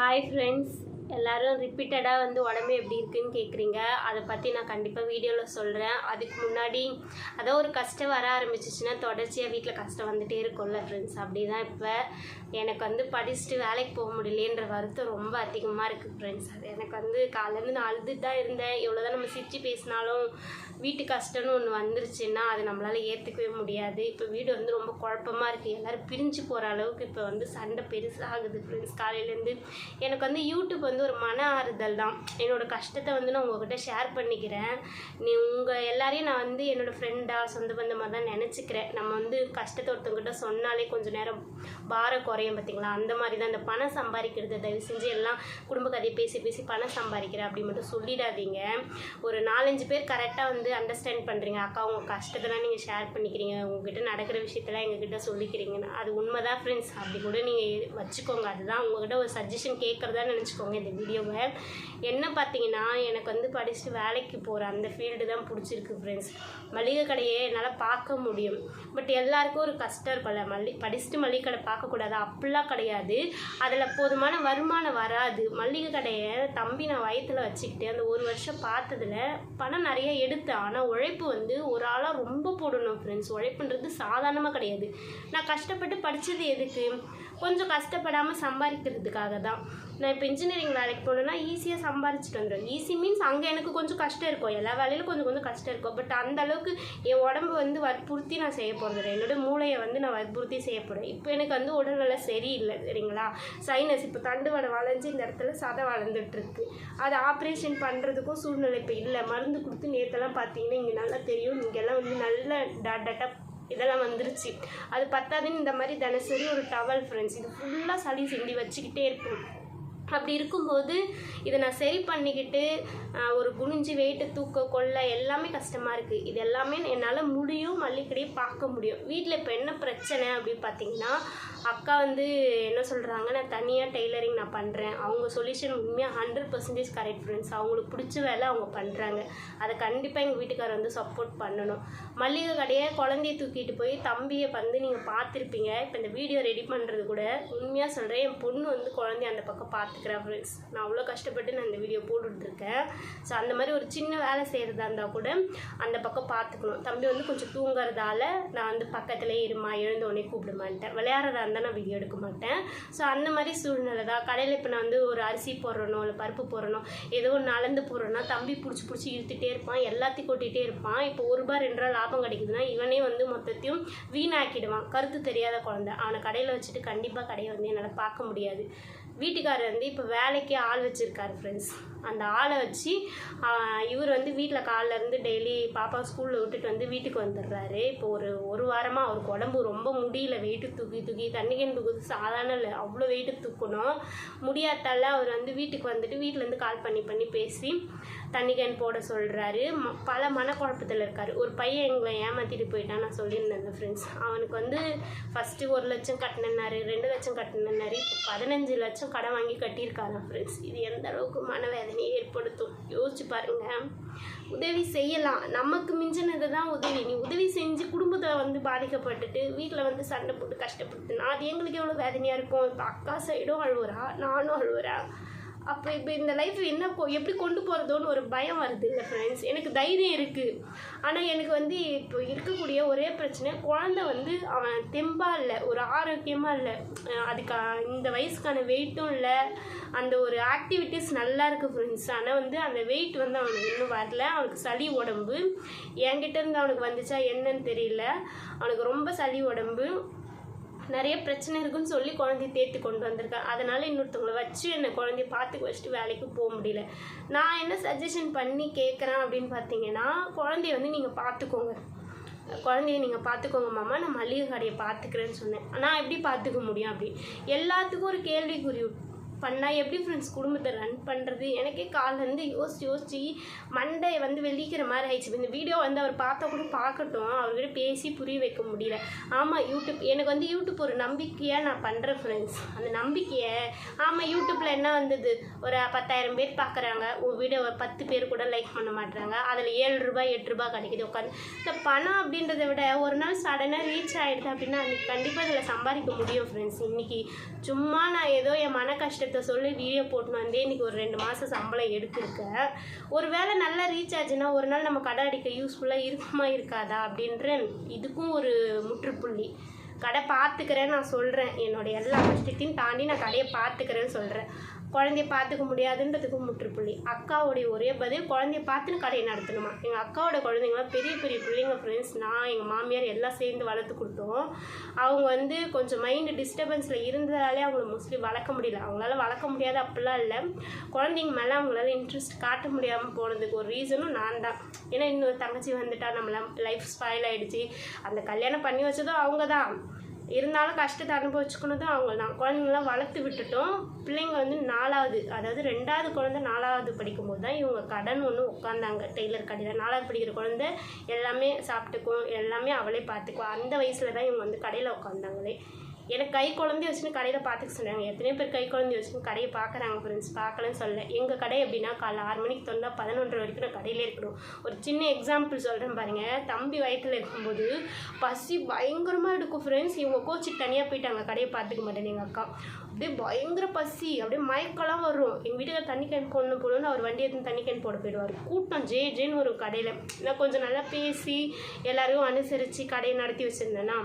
Hi friends எல்லாரும் ரிப்பீட்டடாக வந்து உடம்பு எப்படி இருக்குன்னு கேட்குறீங்க அதை பற்றி நான் கண்டிப்பாக வீடியோவில் சொல்கிறேன் அதுக்கு முன்னாடி அதோ ஒரு கஷ்டம் வர ஆரம்பிச்சிச்சுன்னா தொடர்ச்சியாக வீட்டில் கஷ்டம் வந்துகிட்டே இருக்கும்ல ஃப்ரெண்ட்ஸ் அப்படி தான் இப்போ எனக்கு வந்து படிச்சுட்டு வேலைக்கு போக முடியலேன்ற வருத்தம் ரொம்ப அதிகமாக இருக்குது ஃப்ரெண்ட்ஸ் அது எனக்கு வந்து காலேருந்து நான் அழுதுட்டு தான் இருந்தேன். எவ்வளோ தான் நம்ம சிரிச்சு பேசினாலும் வீட்டு கஷ்டம்னு ஒன்று வந்துருச்சுன்னா அது நம்மளால் ஏற்றுக்கவே முடியாது. இப்போ வீடு வந்து ரொம்ப குழப்பமாக இருக்குது எல்லோரும் பிரிஞ்சு போகிற அளவுக்கு இப்போ வந்து சண்டை பெருசாகுது ஃப்ரெண்ட்ஸ் காலையிலேருந்து எனக்கு வந்து யூடியூப் வந்து ஒரு மன ஆறுதல் தான். என்னோட கஷ்டத்தை வந்து நான் உங்ககிட்ட ஷேர் பண்ணிக்கிறேன். நீ உங்கள் எல்லாரையும் நான் வந்து என்னோடய ஃப்ரெண்டாக சொந்த பந்தமாக தான் நினச்சிக்கிறேன். நம்ம வந்து கஷ்டத்தை ஒருத்தவங்ககிட்ட சொன்னாலே கொஞ்சம் நேரம் பாரம் குறையும் பார்த்தீங்களா அந்த மாதிரி தான் இந்த பணம் சம்பாதிக்கிறது. தயவு செஞ்சு எல்லாம் குடும்ப கதையை பேசி பேசி பணம் சம்பாதிக்கிறேன் அப்படி மட்டும் சொல்லிடாதீங்க. ஒரு நாலஞ்சு பேர் கரெக்டாக வந்து அண்டர்ஸ்டாண்ட் பண்ணுறீங்க அக்கா உங்கள் கஷ்டத்தெல்லாம் நீங்கள் ஷேர் பண்ணிக்கிறீங்க. உங்ககிட்ட நடக்கிற விஷயத்தெல்லாம் எங்ககிட்ட சொல்லிக்கிறீங்கன்னு. அது உண்மைதான் ஃப்ரெண்ட்ஸ் அப்படி கூட நீங்கள் வச்சுக்கோங்க. அதுதான் உங்ககிட்ட ஒரு சஜஷன் கேட்குறதா நினச்சிக்கோங்க. இந்த வீடியோவை என்ன பார்த்தீங்கன்னா எனக்கு வந்து படிச்சுட்டு வேலைக்கு போகிற அந்த ஃபீல்டு தான் பிடிச்சிருக்கு ஃப்ரெண்ட்ஸ் மளிகை கடையை என்னால் பார்க்க முடியும். பட் எல்லாருக்கும் ஒரு கஷ்டம் இருக்கும்ல மல்லி படிச்சுட்டு மளிகை கடை பார்க்கக்கூடாது அப்படிலாம் கிடையாது. அதில் போதுமான வருமானம் வராது. மளிகை கடையை தம்பி நான் வயித்துல வச்சுக்கிட்டு அந்த ஒரு வருஷம் பார்த்ததுல பணம் நிறைய எடுத்தேன். ஆனால் உழைப்பு வந்து ஒரு ஆளாக ரொம்ப போடணும் ஃப்ரெண்ட்ஸ் உழைப்புன்றது சாதாரணமாக கிடையாது. நான் கஷ்டப்பட்டு படித்தது எதுக்கு? கொஞ்சம் கஷ்டப்படாமல் சம்பாதிக்கிறதுக்காக தான். நான் இப்போ இன்ஜினியரிங் வேலைக்கு போனேன்னா ஈஸியாக சம்பாரிச்சிட்டு வந்துடும் ஈஸி மீன்ஸ் அங்கே எனக்கு கொஞ்சம் கஷ்டம் இருக்கும். எல்லா வேலையிலும் கொஞ்சம் கொஞ்சம் கஷ்டம் இருக்கும். பட் அந்த அளவுக்கு என் உடம்பு வந்து வற்புறுத்தி நான் செய்ய போகிறது என்னோட மூளையை வந்து நான் வற்புறுத்தி செய்ய போகிறேன் இப்போ எனக்கு வந்து உடல்நிலை சரியில்லை சரிங்களா? சைனஸ் இப்போ தண்டுவடை வளைஞ்சு இந்த இடத்துல சதை வளர்ந்துட்டுருக்கு. அது ஆப்ரேஷன் பண்ணுறதுக்கும் சூழ்நிலை இப்போ இல்லை. மருந்து கொடுத்து நேற்றெல்லாம் பார்த்தீங்கன்னா இங்கே நல்லா தெரியும். இங்கெல்லாம் வந்து நல்ல டாட் இதெல்லாம் வந்துருச்சு. அது பத்தாதுன்னு இந்த மாதிரி தினசரி ஒரு டவல் ஃப்ரெண்ட்ஸ் இது ஃபுல்லாக சளி சிந்தி வச்சுக்கிட்டே இருக்கும். அப்படி இருக்கும்போது இதை நான் சரி பண்ணிக்கிட்டு ஒரு குனிஞ்சு வெயிட்டு தூக்க கொள்ள எல்லாமே கஷ்டமாக இருக்குது இது எல்லாமே என்னால் முடியும் மல்லிக்கடையே பார்க்க முடியும். வீட்டில் இப்போ என்ன பிரச்சனை அப்படின்னு பார்த்தீங்கன்னா அக்கா வந்து என்ன சொல்கிறாங்க நான் தனியாக டெய்லரிங் நான் பண்ணுறேன் அவங்க சொல்யூஷன் உண்மையாக ஹண்ட்ரட் பர்சன்டேஜ் கரெக்ட் ஃப்ரெண்ட்ஸ் அவங்களுக்கு பிடிச்ச வேலை அவங்க பண்ணுறாங்க அதை கண்டிப்பாக எங்கள் வீட்டுக்காரர் வந்து சப்போர்ட் பண்ணணும். மல்லிகை கடையை குழந்தைய தூக்கிட்டு போய் தம்பியை வந்து நீங்கள் பார்த்துருப்பீங்க. இப்போ இந்த வீடியோ ரெடி பண்ணுறது கூட உண்மையாக சொல்கிறேன் என் பொண்ணு வந்து குழந்தைய அந்த பக்கம் பார்த்து ஃப்ரெண்ட்ஸ் நான் அவ்வளோ கஷ்டப்பட்டு நான் இந்த வீடியோ போட்டுட்ருக்கேன். ஸோ அந்த மாதிரி ஒரு சின்ன வேலை செய்கிறதா இருந்தால் கூட அந்த பக்கம் பார்த்துக்கணும் தம்பி வந்து கொஞ்சம் தூங்குறதால நான் வந்து பக்கத்துலேயே இருமா எழுந்தோடனே கூப்பிட மாட்டேன் விளையாடுறதா இருந்தால் நான் வீடியோ எடுக்க மாட்டேன். ஸோ அந்த மாதிரி சூழ்நிலை தான். கடையில் இப்போ நான் வந்து ஒரு அரிசி போடுறனோ இல்லை பருப்பு போடுறனோ ஏதோ ஒன்று போடுறேன்னா தம்பி பிடிச்சி பிடிச்சி இழுத்துட்டே இருப்பான். எல்லாத்தையும் கொட்டிகிட்டே இருப்பான். இப்போ ஒரு ரூபா ரெண்டு ரூபா லாபம் கிடைக்குதுன்னா இவனே வந்து மொத்தத்தையும் வீணாக்கிடுவான். கருத்து தெரியாத குழந்தை. அவனை கடையில் வச்சுட்டு கண்டிப்பாக கடையை வந்து என்னால் பார்க்க முடியாது. வீட்டுக்காரர் வந்து இப்போ வேலைக்கே ஆள் வச்சுருக்காரு ஃப்ரெண்ட்ஸ் அந்த ஆளை வச்சு இவர் வந்து வீட்டில் காலைல இருந்து டெய்லி பாப்பா ஸ்கூலில் விட்டுட்டு வந்து வீட்டுக்கு வந்துடுறாரு. இப்போ ஒரு ஒரு வாரமாக அவருக்கு உடம்பு ரொம்ப முடியல. வெயிட்டு தூக்கி தூக்கி தண்ணிக்கன் தூக்குது. சாதாரண இல்லை அவ்வளோ வெயிட்டு தூக்கணும். முடியாதால அவர் வந்து வீட்டுக்கு வந்துட்டு வீட்டிலேருந்து கால் பண்ணி பண்ணி பேசி தண்ணி கேன் போட சொல்கிறாரு ம பல மனக்குழப்பத்தில் இருக்கார். ஒரு பையன் எங்களை ஏமாற்றிட்டு போயிட்டான் நான் சொல்லியிருந்தேன் ஃப்ரெண்ட்ஸ் அவனுக்கு வந்து ஃபஸ்ட்டு ஒரு லட்சம் கட்டினாரு ரெண்டு லட்சம் கட்டினாரு இப்போ பதினஞ்சு லட்சம் கடன் வாங்கி கட்டியிருக்காராம் ஃப்ரெண்ட்ஸ் இது எந்த அளவுக்கு வேதனை ஏற்படுத்தும். யோசிச்சு பாருங்க. உதவி செய்யலாம். நமக்கு மிஞ்சினது தான் உதவி. நீ உதவி செஞ்சு குடும்பத்தை வந்து பாதிக்கப்பட்டுட்டு வீட்டில் வந்து சண்டை போட்டு கஷ்டப்படுத்துனா அது எங்களுக்கு எவ்வளோ வேதனையாக இருக்கும்? இப்போ அக்கா சைடும் அழுவுறா நானும் அழுவுறேன். அப்போ இப்போ இந்த லைஃப் என்ன எப்படி கொண்டு போகிறதோன்னு ஒரு பயம் வருது இல்லை ஃப்ரெண்ட்ஸ் எனக்கு தைரியம் இருக்குது ஆனால் எனக்கு வந்து இப்போ இருக்கக்கூடிய ஒரே பிரச்சனை குழந்தை வந்து அவன் தெம்பாக இல்லை ஒரு ஆரோக்கியமாக இல்லை. அதுக்கு இந்த வயசுக்கான வெயிட்டும் இல்லை. அந்த ஒரு ஆக்டிவிட்டீஸ் நல்லா இருக்குது ஃப்ரெண்ட்ஸ் ஆனால் வந்து அந்த வெயிட் வந்து அவனுக்கு இன்னும் வரல. அவனுக்கு சளி உடம்பு. என்கிட்ட இருந்து அவனுக்கு வந்துச்சா என்னன்னு தெரியல. அவனுக்கு ரொம்ப சளி உடம்பு. நிறைய பிரச்சனை இருக்குன்னு சொல்லி குழந்தைய தேர்த்து கொண்டு வந்திருக்கேன் அதனால் இன்னொருத்தவங்களை வச்சு என்னை குழந்தைய பார்த்துக்க வச்சுட்டு வேலைக்கு போக முடியல. நான் என்ன சஜஷன் பண்ணி கேட்குறேன் அப்படின்னு பார்த்தீங்கன்னா குழந்தைய வந்து நீங்கள் பார்த்துக்கோங்க. குழந்தைய நீங்கள் பார்த்துக்கோங்க மாமா. நான் மளிகை கடையை பார்த்துக்கிறேன்னு சொன்னேன். நான் எப்படி பார்த்துக்க முடியும் அப்படி? எல்லாத்துக்கும் ஒரு கேள்விக்குறி பண்ணால் எப்படி ஃப்ரெண்ட்ஸ் குடும்பத்தை ரன் பண்ணுறது எனக்கே காலேருந்து யோசிச்சு யோசிச்சு மண்டை வந்து வெளிக்கிற மாதிரி ஆயிடுச்சு. இந்த வீடியோ வந்து அவர் பார்த்தா கூட பார்க்கட்டும். அவர்கிட்ட பேசி புரிய வைக்க முடியல. ஆமாம் யூடியூப் எனக்கு வந்து யூடியூப் ஒரு நம்பிக்கையாக நான் பண்ணுறேன் ஃப்ரெண்ட்ஸ் அந்த நம்பிக்கையை ஆமாம் யூடியூப்பில் என்ன வந்தது? ஒரு பத்தாயிரம் பேர் பார்க்குறாங்க உன் வீடியோ பத்து பேர் கூட லைக் பண்ண மாட்டுறாங்க அதில் ஏழு ரூபாய் எட்டு ரூபாய் கிடைக்குது உட்காந்து இந்த பணம் அப்படின்றத விட ஒரு நாள் சடனாக ரீச் ஆகிடுது அப்படின்னா அன்றைக்கி கண்டிப்பாக இதில் சம்பாதிக்க முடியும் ஃப்ரெண்ட்ஸ் இன்றைக்கி சும்மா நான் ஏதோ என் மன கஷ்டத்தை சொல்லி வீடியோ போட்டுன்னு வந்தே இன்றைக்கி ஒரு ரெண்டு மாதம் சம்பளம் எடுத்திருக்கேன் ஒரு வேளை நல்லா ரீச் ஆச்சுன்னா ஒரு நாள் நம்ம கடை அடிக்க யூஸ்ஃபுல்லாக இருக்குமா இருக்காதா அப்படின்ற இதுக்கும் ஒரு முற்றுப்புள்ளி. கடை பார்த்துக்கிறேன்னு நான் சொல்கிறேன் என்னோடய எல்லா கஷ்டத்தையும் தாண்டி நான் கடையை பார்த்துக்கிறேன்னு சொல்கிறேன் குழந்தைய பார்த்துக்க முடியாதுன்றதுக்கு முற்றுப்புள்ளி அக்காவுடைய ஒரே பதில் குழந்தைய பார்த்துன்னு கடையை நடத்தணுமா? எங்கள் அக்காவோட குழந்தைங்களாம் பெரிய பெரிய பிள்ளைங்க ஃப்ரெண்ட்ஸ் நான் எங்கள் மாமியார் எல்லாம் சேர்ந்து வளர்த்து கொடுத்தோம். அவங்க வந்து கொஞ்சம் மைண்டு டிஸ்டர்பன்ஸில் இருந்ததாலே அவங்கள மோஸ்ட்லி வளர்க்க முடியல. அவங்களால வளர்க்க முடியாது அப்படிலாம் இல்லை. குழந்தைங்க மேலே அவங்களால இன்ட்ரெஸ்ட் காட்ட முடியாமல் போனதுக்கு ஒரு ரீசனும் நான் தான். ஏன்னா இன்னொரு தங்கச்சி வந்துட்டா நம்மள லைஃப் ஸ்பாயில் ஆகிடுச்சு அந்த கல்யாணம் பண்ணி வச்சதும் அவங்க தான். இருந்தாலும் கஷ்டத்தை அனுபவிச்சுக்கணும் அவங்க தான் குழந்தைங்களாம் வளர்த்து விட்டுட்டோம். பிள்ளைங்க வந்து நாலாவது அதாவது ரெண்டாவது குழந்தை நாலாவது படிக்கும்போது தான் இவங்க கடன் ஒன்று உட்காந்தாங்க. டெய்லர் கடையில் நாலாவது படிக்கிற குழந்தை எல்லாமே சாப்பிட்டுக்கும் எல்லாமே அவளே பார்த்துக்குவா. அந்த வயசில் தான் இவங்க வந்து கடையில் உட்காந்தாங்களே. எனக்கு கை குழந்தை வச்சுன்னு கடையில் பார்த்துக்க சொன்னாங்க எத்தனை பேர் கை குழந்தை வச்சுன்னு கடையை பார்க்குறாங்க ஃப்ரெண்ட்ஸ் பார்க்கலன்னு சொல்ல எங்கள் கடை எப்படின்னா காலைல ஆறு மணிக்கு திறந்தா பதினொன்றரை வரைக்கும் நான் கடையிலே இருக்கணும். ஒரு சின்ன எக்ஸாம்பிள் சொல்கிறேன் பாருங்கள் தம்பி வயிற்றில் இருக்கும்போது பசி பயங்கரமாக எடுக்கும் ஃப்ரெண்ட்ஸ் இவங்க கோச்சு தனியாக போயிட்டாங்க. கடையை பார்த்துக்க மாட்டேன் எங்கள் அக்கா. அப்படியே பயங்கர பசி. அப்படியே மயக்கெல்லாம் வரும். எங்கள் வீட்டுக்கு தண்ணி கேன் கொண்டு போகணுன்னு அவர் வண்டி எடுத்து தண்ணி கேன் போட போயிடுவார். கூட்டம் ஜே ஜேன்னு ஒரு கடையில். நான் கொஞ்சம் நல்லா பேசி எல்லோரும் அனுசரித்து கடையை நடத்தி வச்சுருந்தேன்னா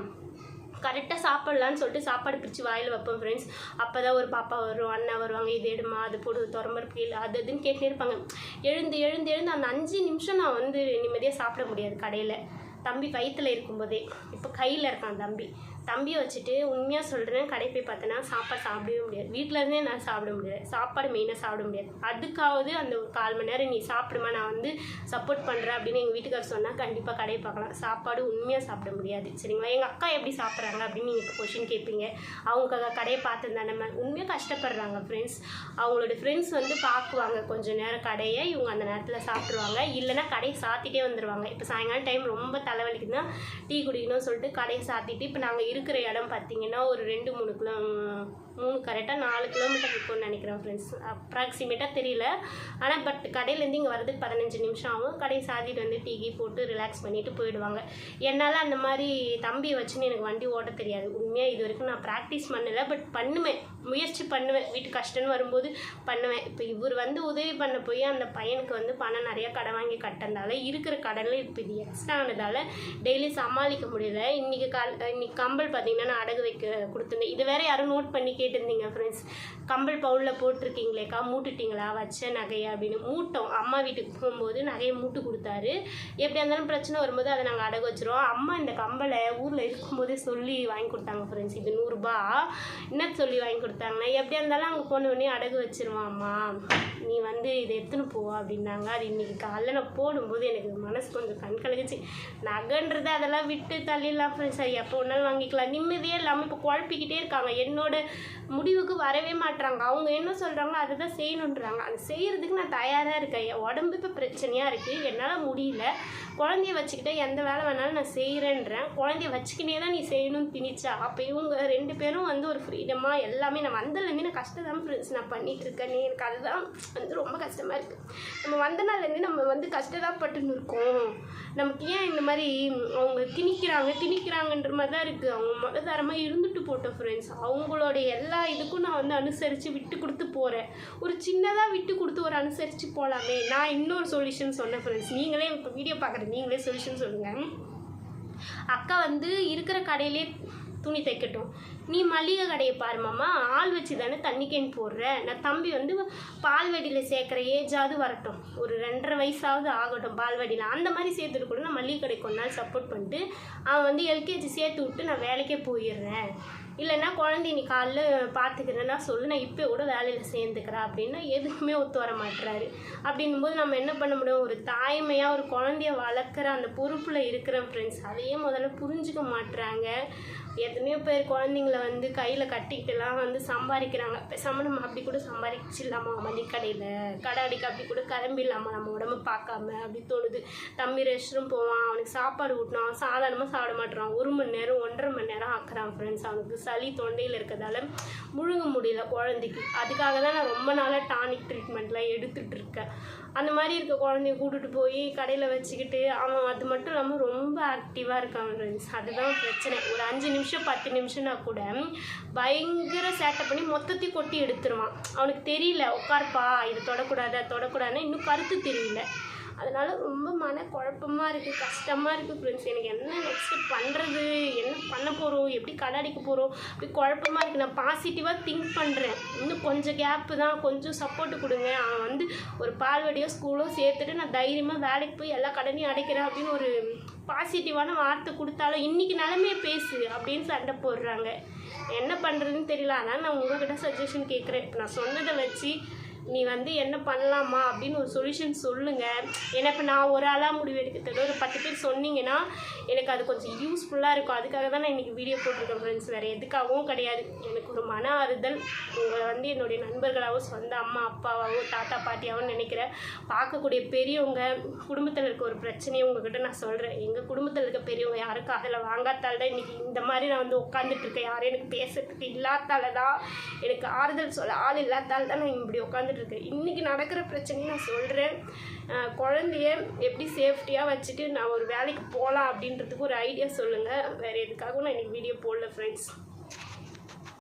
கரெக்டாக சாப்பிட்லான்னு சொல்லிட்டு சாப்பாடு பிரித்து வாயில் வைப்பேன் ஃப்ரெண்ட்ஸ் அப்போ தான் ஒரு பாப்பா வரும் அண்ணா வருவாங்க இது எடுமா அது போடு துறம்பருப்பு இல்லை அது இதுன்னு கேட்டுனே இருப்பாங்க. எழுந்து எழுந்து எழுந்து அந்த அஞ்சு நிமிஷம் நான் வந்து நிம்மதியாக சாப்பிட முடியாது கடையில். தம்பி வயிற்றில் இருக்கும்போதே. இப்போ கையில் இருக்கான் தம்பி. தம்பியை வச்சுட்டு உண்மையாக சொல்கிறேன் கடை போய் பார்த்தேன்னா சாப்பாடு சாப்பிடவே முடியாது. வீட்டில் இருந்தே நான் சாப்பிட முடியாது. சாப்பாடு மெயினாக சாப்பிட முடியாது. அதுக்காவது அந்த ஒரு கால் மணி நேரம் நீ சாப்பிடுமா நான் வந்து சப்போர்ட் பண்ணுறேன் அப்படின்னு எங்கள் வீட்டுக்காரர் சொன்னால் கண்டிப்பாக கடையை பார்க்கலாம். சாப்பாடு உண்மையாக சாப்பிட முடியாது. சரிங்களா? எங்கள் அக்கா எப்படி சாப்பிட்றாங்க அப்படின்னு நீங்கள் இப்போ கொஷின் கேட்பீங்க. அவங்க கடையை பார்த்துருந்தா நம்ம உண்மையாக கஷ்டப்படுறாங்க ஃப்ரெண்ட்ஸ் அவங்களோட ஃப்ரெண்ட்ஸ் வந்து பார்க்குவாங்க. கொஞ்சம் நேரம் கடையை இவங்க அந்த நேரத்தில் சாப்பிட்ருவாங்க இல்லைன்னா கடையை சாத்திட்டே வந்துடுவாங்க இப்போ சாயங்காலம் டைம் ரொம்ப தலைவலிக்குதுன்னா டீ குடிக்கணும்னு சொல்லிட்டு கடையை சாத்திட்டு இப்போ நாங்கள் இருக்கிற இடம் பார்த்தீங்கன்னா ஒரு ரெண்டு மூணு கிலோ கரெக்டாக நாலு கிலோமீட்டர் இருக்கும்னு நினைக்கிறேன் ஃப்ரெண்ட்ஸ் அப்ராக்சிமேட்டாக தெரியல. ஆனால் பட் கடையிலேருந்து இங்கே வரதுக்கு பதினஞ்சு நிமிஷம் ஆகும். கடையை சாத்திட்டு வந்து டீ கீ போட்டு ரிலாக்ஸ் பண்ணிவிட்டு போயிடுவாங்க. என்னால் அந்த மாதிரி தம்பியை வச்சுன்னு எனக்கு வண்டி ஓட்ட தெரியாது. உண்மையாக இது வரைக்கும் நான் ப்ராக்டிஸ் பண்ணலை பட் பண்ணுவேன். முயற்சி பண்ணுவேன். வீட்டு கஷ்டம்னு வரும்போது பண்ணுவேன். இப்போ இவர் வந்து உதவி பண்ண போய் அந்த பையனுக்கு வந்து பணம் நிறையா கடன் வாங்கி கட்டந்தால இருக்கிற கடனில் இப்போ இது எக்ஸ்ட்ரா ஆனதால் டெய்லி சமாளிக்க முடியல. இன்றைக்கி கால் இன்னைக்கு கம்பல் பார்த்தீங்கன்னா நான் அடகு வைக்க கொடுத்துருந்தேன். இது வேறு யாரும் நோட் பண்ணிக்க கேட்டிருந்தீங்க ஃப்ரெண்ட்ஸ் கம்பல் பவுலில் போட்டிருக்கீங்களேக்கா? மூட்டுட்டிங்களா? வச்ச நகையை அப்படின்னு. மூட்டோம். அம்மா வீட்டுக்கு போகும்போது நகையை மூட்டு கொடுத்தாரு. எப்படியா இருந்தாலும் பிரச்சனை வரும்போது அதை நாங்கள் அடகு வச்சிருவோம். அம்மா இந்த கம்பலை ஊரில் இருக்கும்போதே சொல்லி வாங்கி கொடுத்தாங்க ஃப்ரெண்ட்ஸ் இது நூறுரூபா என்ன சொல்லி வாங்கி கொடுத்தாங்கன்னா எப்படியா இருந்தாலும் அங்கே போன உடனே அடகு வச்சிருவான் அம்மா. நீ வந்து இதை எடுத்துன்னு போ அப்படின்னாங்க. அது இன்னைக்கு காலைல நான் போடும்போது எனக்கு மனசு கொஞ்சம் கண் கலங்குச்சு. நகைன்றது அதெல்லாம் விட்டு தள்ளிடலாம் ஃப்ரெண்ட்ஸ் எப்போ ஒன்றாலும் வாங்கிக்கலாம். நிம்மதியே இல்லாமல் இப்போ குழப்பிக்கிட்டே இருக்காங்க. என்னோட முடிவுக்கு வரவே மாட்டுறாங்க அவங்க என்ன சொல்கிறாங்களோ அதை தான் செய்யணுன்றாங்க. அது செய்கிறதுக்கு நான் தயாராக இருக்கேன். என் உடம்பு இப்போ பிரச்சனையாக இருக்குது என்னால் முடியல. குழந்தைய வச்சுக்கிட்டே எந்த வேலை வேணாலும் நான் செய்கிறேன்றேன் குழந்தைய வச்சுக்கினே தான் நீ செய்யணும்னு திணிச்சா. அப்போ இவங்க ரெண்டு பேரும் வந்து ஒரு ஃப்ரீடமாக எல்லாமே நான் வந்ததுலேருந்து நான் கஷ்டம் தான் ஃப்ரெண்ட்ஸ் நான் பண்ணிகிட்ருக்கேன் இருக்கேன். எனக்கு அதுதான் வந்து ரொம்ப கஷ்டமாக இருக்குது நம்ம வந்தனாலேருந்து நம்ம வந்து கஷ்டப்பட்டுன்னு இருக்கோம். நமக்கு ஏன் இந்த மாதிரி அவங்க திணிக்கிறாங்க திணிக்கிறாங்கன்ற மாதிரி தான் இருக்குது அவங்க மததாரமாக இருந்துட்டு போட்டோம் ஃப்ரெண்ட்ஸ் அவங்களோட எல்லா இதுக்கும் நான் வந்து அனுசரித்து விட்டு கொடுத்து போகிறேன் ஒரு சின்னதாக விட்டு கொடுத்து ஒரு அனுசரித்து போகலாமே நான் இன்னொரு சொல்யூஷன் சொன்னேன் ஃப்ரெண்ட்ஸ் நீங்களே இப்போ வீடியோ பார்க்குறேன் நீங்களே சொல்யூஷன் சொல்லுங்கள் அக்கா வந்து இருக்கிற கடையிலே துணி தைக்கட்டும். நீ மளிகை கடையை பாரு மாமா. ஆள் வச்சு தானே தண்ணி கேன் போடுற. நான் தம்பி வந்து பால்வடியில் சேர்க்குற ஏஜாவது வரட்டும். ஒரு ரெண்டரை வயசாவது ஆகட்டும் பால்வடியில். அந்த மாதிரி சேர்த்துட்டு கூட நான் மளிகை கடைக்கு ஒரு நாள் சப்போர்ட் பண்ணிட்டு அவன் வந்து எல்கேஜி சேர்த்து விட்டு நான் வேலைக்கே போயிடுறேன். இல்லைன்னா குழந்தை நீ காலைல பார்த்துக்கிறேன்னா சொல்லு. நான் இப்போ கூட வேலையில் சேர்ந்துக்கிறேன் அப்படின்னா எதுக்குமே ஒத்து வர மாட்டுறாரு அப்படின்னும்போது நம்ம என்ன பண்ண முடியும்? ஒரு தாய்மையாக ஒரு குழந்தைய வளர்க்குற அந்த பொறுப்பில் இருக்கிற ஃப்ரெண்ட்ஸ் அதையே முதல்ல புரிஞ்சுக்க மாட்றாங்க. எத்தனையோ பேர் குழந்தைங்கள வந்து கையில் கட்டிக்கிட்டுலாம் வந்து சம்பாதிக்கிறாங்க. பேசாமல் நம்ம அப்படி கூட சம்பாதிச்சிடலாமா? மளிகடையில் கடை அடிக்க அப்படி கூட கிளம்பிடலாமா நம்ம உடம்பு பார்க்காம அப்படி தோணுது. தம்பி ரெஸ்ட் ரூம் போவான் அவனுக்கு சாப்பாடு ஊட்டினான் அவன் சாதாரணமாக சாப்பிட மாட்டுறான். ஒரு மணி நேரம் ஒன்றரை மணி நேரம் ஆக்குறான் ஃப்ரெண்ட்ஸ் அவனுக்கு சளி தொண்டையில் இருக்கிறதால முழுங்க முடியல குழந்தைக்கு. அதுக்காக தான் நான் ரொம்ப நாளாக டானிக் ட்ரீட்மெண்ட்லாம் எடுத்துகிட்டு இருக்கேன். அந்த மாதிரி இருக்க குழந்தைய கூட்டுட்டு போய் கடையில் வச்சுக்கிட்டு அவன் அது மட்டும் இல்லாமல் ரொம்ப ஆக்டிவாக இருக்கான் ஃப்ரெண்ட்ஸ் அதுதான் பிரச்சனை. ஒரு அஞ்சு நிமிஷம் பத்து நிமிஷம்னா கூட பயங்கர சேட்டை பண்ணி மொத்தத்தையும் கொட்டி எடுத்துருவான். அவனுக்கு தெரியல உட்காருப்பா இது தொடக்கூடாது அது தொடக்கூடாதுன்னு இன்னும் கருத்து தெரியல. அதனால் ரொம்ப மன குழப்பமாக இருக்குது கஷ்டமாக இருக்குது ஃப்ரெண்ட்ஸ் எனக்கு என்ன நெக்ஸ்ட்டு பண்ணுறது என்ன பண்ண போகிறோம் எப்படி கடை போகிறோம் அப்படி குழப்பமா இருக்குது நான் பாசிட்டிவாக திங்க் பண்ணுறேன் இன்னும் கொஞ்சம் கேப்பு தான். கொஞ்சம் சப்போர்ட்டு கொடுங்க. அவன் வந்து ஒரு பால்வடியோ ஸ்கூலோ சேர்த்துட்டு நான் தைரியமாக வேலைக்கு போய் எல்லா கடனையும் அடைக்கிறேன் அப்படின்னு ஒரு பாசிட்டிவான வார்த்தை கொடுத்தாலும் இன்றைக்கி நிலமையை பேசு அப்படின்னு சண்டை போடுறாங்க. என்ன பண்ணுறதுன்னு தெரியல. அதனால் நான் உங்கள்கிட்ட சஜஷன் கேட்குறேன். இப்போ நான் சொன்னதை வச்சு நீ வந்து என்ன பண்ணலாமா அப்படின்னு ஒரு சொல்யூஷன் சொல்லுங்கள் ஏன்னா இப்போ நான் ஒரு ஆளாக முடிவு எடுக்கிறது ஒரு பத்து பேர் சொன்னீங்கன்னா எனக்கு அது கொஞ்சம் யூஸ்ஃபுல்லாக இருக்கும். அதுக்காக தான் நான் இன்றைக்கி வீடியோ போட்டிருக்கேன் ஃப்ரெண்ட்ஸ் வேறு எதுக்காகவும் கிடையாது. எனக்கு ஒரு மன ஆறுதல் உங்களை வந்து என்னுடைய நண்பர்களாகவும் சொந்த அம்மா அப்பாவாகவும் தாத்தா பாட்டியாகவும் நினைக்கிறேன் பார்க்கக்கூடிய பெரியவங்க குடும்பத்தில் இருக்க ஒரு பிரச்சனையை உங்ககிட்ட நான் சொல்கிறேன் எங்கள் குடும்பத்தில் இருக்க பெரியவங்க யாரும் காதில் வாங்காத்தால் தான் இன்றைக்கி இந்த மாதிரி நான் வந்து உட்காந்துட்டு இருக்கேன். யாரும் எனக்கு பேசுறதுக்கு இல்லாதால தான் எனக்கு ஆறுதல் சொல்ல ஆள் இல்லாதால தான் நான் இப்படி உட்காந்து இருக்கேன் இன்றைக்கி நடக்கிற பிரச்சனையை நான் சொல்கிறேன் குழந்தைய எப்படி சேஃப்டியாக வச்சுட்டு நான் ஒரு வேலைக்கு போகலாம் அப்படின்றதுக்கு ஒரு ஐடியா சொல்லுங்கள் வேறு எதுக்காகவும் நான் இன்றைக்கி வீடியோ போடல ஃப்ரெண்ட்ஸ்